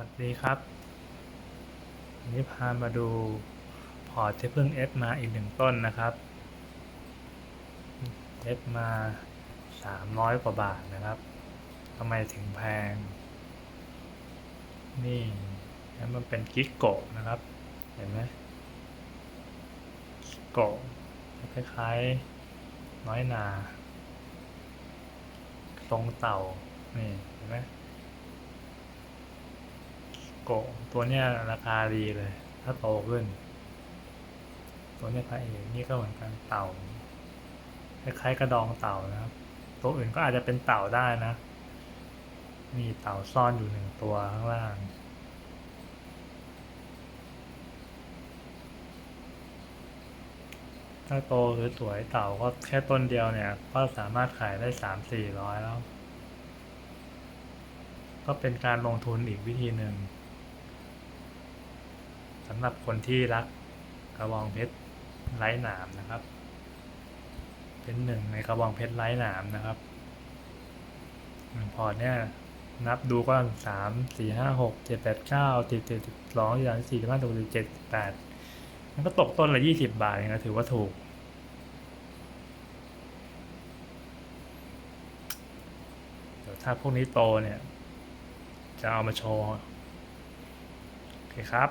วัสดีครับวันนี้พามาดูพอร์ตที่เพิ่งเอฟมาอีกหนึ่งต้นนะครับเอฟมาสามร้อยกว่าบาทนะครับทำไมถึงแพง นี่แล้วมันเป็นกิกโกะนะครับ เห็นไหมกิกโกะคล้ายๆน้อยนา ทรงเต่า นี่ เห็นไหม โกะตัวเนี้ยราคาดีเลย ถ้าโตขึ้น ตัวเนี้ยพระเอกนี่ก็เหมือนกันเต่าคล้ายๆกระดองเต่านะครับ ตัวอื่นก็อาจจะเป็นเต่าได้นะ มีเต่าซ่อนอยู่หนึ่งตัวข้างล่างถ้าโตหรือสวยเต่าก็แค่ต้นเดียวเนี่ย ก็สามารถขายได้สามสี่ร้อยแล้ว ก็เป็นการลงทุนอีกวิธีหนึ่ง สำหรับคนที่รักกระบองเพชรไร้หนามนะครับ เป็นหนึ่งในกระบองเพชรไร้หนามนะครับหนึ่งพอร์ตเนี่ยนับดูก็สามสี่ห้าหกเจ็ดแปดเก้าสิบเจ็ดสิบสองอย่างสี่สิบห้าสิบหกสิบเจ็ดสิบแปดมันก็ตกต้นละยี่สิบบาทเองนะถือว่าถูก เดี๋ยวถ้าพวกนี้โตเนี่ย จะเอามาโชว์ โอเคครับ